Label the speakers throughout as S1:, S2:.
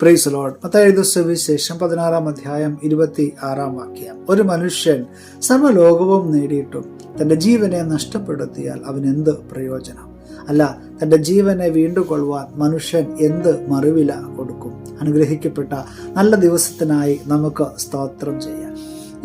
S1: Price load Mathai സുവിശേഷം പതിനാറാം അധ്യായം ഇരുപത്തി ആറാം വാക്യം. ഒരു മനുഷ്യൻ സർവലോകവും നേടിയിട്ടും തന്റെ ജീവനെ നഷ്ടപ്പെടുത്തിയാൽ എന്ത് പ്രയോജനം? അല്ല തന്റെ ജീവനെ വീണ്ടുകൊള്ളുവാൻ മനുഷ്യൻ എന്ത് മറുവില കൊടുക്കും? അനുഗ്രഹിക്കപ്പെട്ട നല്ല ദിവസത്തിനായി നമുക്ക് സ്തോത്രം ചെയ്യാം.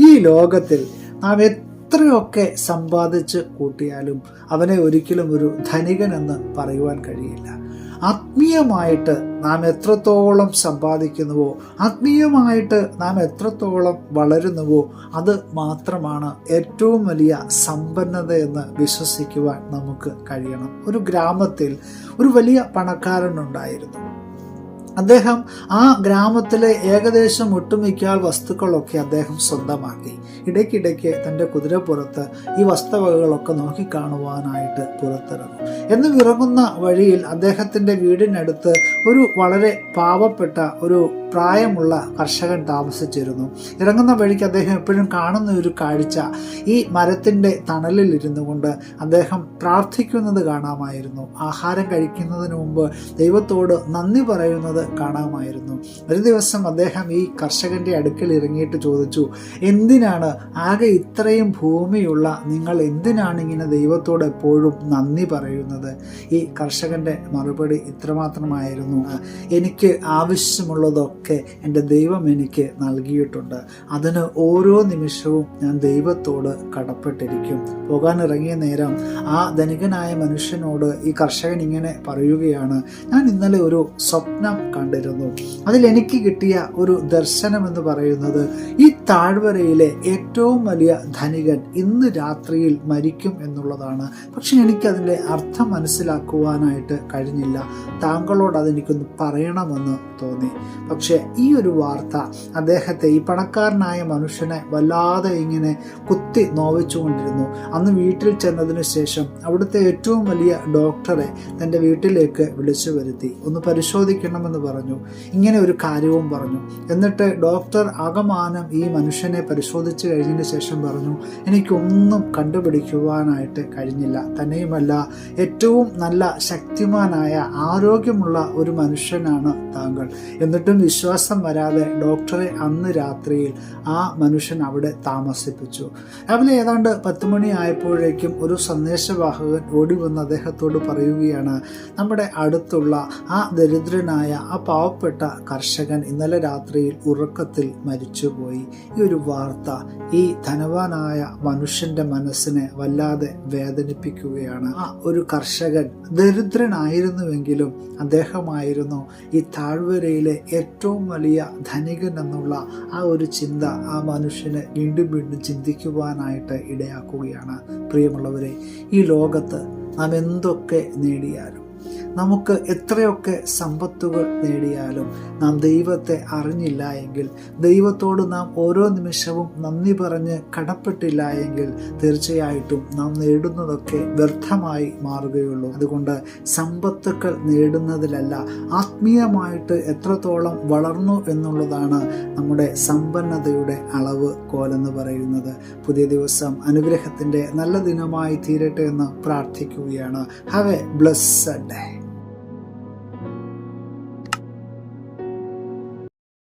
S1: ഈ ലോകത്തിൽ നാം എത്രയൊക്കെ സമ്പാദിച്ച് കൂട്ടിയാലും അവനെ ഒരിക്കലും ഒരു ധനികൻ എന്ന് പറയുവാൻ കഴിയില്ല. ആത്മീയമായിട്ട് നാം എത്രത്തോളം സമ്പാദിക്കുന്നുവോ ആത്മീയമായിട്ട് നാം എത്രത്തോളം വളരുന്നുവോ അത് മാത്രമാണ് ഏറ്റവും വലിയ സമ്പന്നത എന്ന് വിശ്വസിക്കുവാൻ നമുക്ക് കഴിയണം. ഒരു ഗ്രാമത്തിൽ ഒരു വലിയ പണക്കാരനുണ്ടായിരുന്നു അദ്ദേഹം ആ ഗ്രാമത്തിലെ ഏകദേശം ഒട്ടുമിക്ക വസ്തുക്കളൊക്കെ അദ്ദേഹം സ്വന്തമാക്കി. ഇടയ്ക്കിടയ്ക്ക് തന്റെ കുതിരപ്പുറത്ത് ഈ വസ്തുവകകളൊക്കെ നോക്കിക്കാണുവാനായിട്ട് പുറത്തിറങ്ങും. എന്ന് ഇറങ്ങുന്ന വഴിയിൽ അദ്ദേഹത്തിന്റെ വീടിനടുത്ത് ഒരു വളരെ പാവപ്പെട്ട ഒരു പ്രായമുള്ള കർഷകൻ താമസിച്ചിരുന്നു. ഇറങ്ങുന്ന വഴിക്ക് അദ്ദേഹം എപ്പോഴും കാണുന്ന ഒരു കാഴ്ച ഈ മരത്തിന്റെ തണലിൽ ഇരുന്നു കൊണ്ട് അദ്ദേഹം പ്രാർത്ഥിക്കുന്നത് കാണാമായിരുന്നു. ആഹാരം കഴിക്കുന്നതിന് മുമ്പ് ദൈവത്തോട് നന്ദി പറയുന്നത് കാണാമായിരുന്നു. ഒരു ദിവസം അദ്ദേഹം ഈ കർഷകന്റെ അടുക്കൽ ഇറങ്ങിയിട്ട് ചോദിച്ചു എന്തിനാണ്? ആകെ ഇത്രയും ഭൂമിയുള്ള നിങ്ങൾ എന്തിനാണ് ഇങ്ങനെ ദൈവത്തോട് എപ്പോഴും നന്ദി പറയുന്നത്? ഈ കർഷകന്റെ മറുപടി ഇത്രമാത്രമായിരുന്നു. എനിക്ക് ആവശ്യമുള്ളതൊക്കെ എന്റെ ദൈവം എനിക്ക് നൽകിയിട്ടുണ്ട്. അതിന് ഓരോ നിമിഷവും ഞാൻ ദൈവത്തോട് കടപ്പെട്ടിരിക്കും. പോകാനിറങ്ങിയ നേരം ആ ധനികനായ മനുഷ്യനോട് ഈ കർഷകൻ ഇങ്ങനെ പറയുകയാണ് ഞാൻ ഇന്നലെ ഒരു സ്വപ്നം കണ്ടിരുന്നു. അതിൽ എനിക്ക് കിട്ടിയ ഒരു ദർശനം എന്ന് പറയുന്നത് ഈ താഴ്വരയിലെ ഏറ്റവും വലിയ ധനികൻ ഇന്ന് രാത്രിയിൽ മരിക്കും എന്നുള്ളതാണ്. പക്ഷെ എനിക്കതിന്റെ അർത്ഥം മനസ്സിലാക്കുവാനായിട്ട് കഴിഞ്ഞില്ല. താങ്കളോട് അതെനിക്കൊന്ന് പറയണമെന്ന് തോന്നി. പക്ഷേ ഈ ഒരു വാർത്ത അദ്ദേഹത്തെ ഈ പണക്കാരനായ മനുഷ്യനെ വല്ലാതെ ഇങ്ങനെ കുത്തി നോവിച്ചുകൊണ്ടിരുന്നു. അന്ന് വീട്ടിൽ ചെന്നതിന് ശേഷം അവിടുത്തെ ഏറ്റവും വലിയ ഡോക്ടറെ തന്റെ വീട്ടിലേക്ക് വിളിച്ചു വരുത്തി. ഒന്ന് പരിശോധിക്കണമെന്ന് പറഞ്ഞു. ഇങ്ങനെ ഒരു കാര്യവും പറഞ്ഞു. എന്നിട്ട് ഡോക്ടർ ആകമാനം ഈ മനുഷ്യനെ പരിശോധിച്ച് കഴിഞ്ഞതിന് ശേഷം പറഞ്ഞു എനിക്കൊന്നും കണ്ടുപിടിക്കുവാനായിട്ട് കഴിഞ്ഞില്ല. തന്നെയുമല്ല ഏറ്റവും നല്ല ശക്തിമാനായ ആരോഗ്യമുള്ള ഒരു മനുഷ്യനാണ് താങ്കൾ. എന്നിട്ടും വിശ്വാസം വരാതെ ഡോക്ടറെ അന്ന് രാത്രിയിൽ ആ മനുഷ്യൻ അവിടെ താമസിപ്പിച്ചു. രാവിലെ ഏതാണ്ട് പത്ത് മണി ആയപ്പോഴേക്കും ഒരു സന്ദേശവാഹകൻ ഓടി വന്ന് അദ്ദേഹത്തോട് പറയുകയാണ് നമ്മുടെ അടുത്തുള്ള ആ ദരിദ്രനായ ആ പാവപ്പെട്ട കർഷകൻ ഇന്നലെ രാത്രിയിൽ ഉറക്കത്തിൽ മരിച്ചുപോയി. ഈ ഒരു വാർത്ത ഈ ധനവാനായ മനുഷ്യന്റെ മനസ്സിനെ വല്ലാതെ വേദനിപ്പിക്കുകയാണ്. ആ ഒരു കർഷകൻ ദരിദ്രനായിരുന്നുവെങ്കിലും അദ്ദേഹമായിരുന്നു ഈ താഴ്വരയിലെ ഏറ്റവും വലിയ ധനികൻ എന്നുള്ള ആ ഒരു ചിന്ത ആ മനുഷ്യന് വീണ്ടും വീണ്ടും ചിന്തിക്കുവാനായിട്ട് ഇടയാക്കുകയാണ്. പ്രിയമുള്ളവരെ ഈ ലോകത്ത് നാം എന്തൊക്കെ നേടിയാലും നമുക്ക് എത്രയൊക്കെ സമ്പത്തുകൾ നേടിയാലും നാം ദൈവത്തെ അറിഞ്ഞില്ല എങ്കിൽ ദൈവത്തോട് നാം ഓരോ നിമിഷവും നന്ദി പറഞ്ഞ് കടപ്പെട്ടില്ല എങ്കിൽ തീർച്ചയായിട്ടും നാം നേടുന്നതൊക്കെ വ്യർത്ഥമായി മാറുകയുള്ളൂ. അതുകൊണ്ട് സമ്പത്തുക്കൾ നേടുന്നതിലല്ല ആത്മീയമായിട്ട് എത്രത്തോളം വളർന്നു എന്നുള്ളതാണ് നമ്മുടെ സമ്പന്നതയുടെ അളവ് കോലെന്ന് പറയുന്നത്. പുതിയ ദിവസം അനുഗ്രഹത്തിന്റെ നല്ല ദിനമായി തീരട്ടെ എന്ന് പ്രാർത്ഥിക്കുകയാണ്. Have A blessed day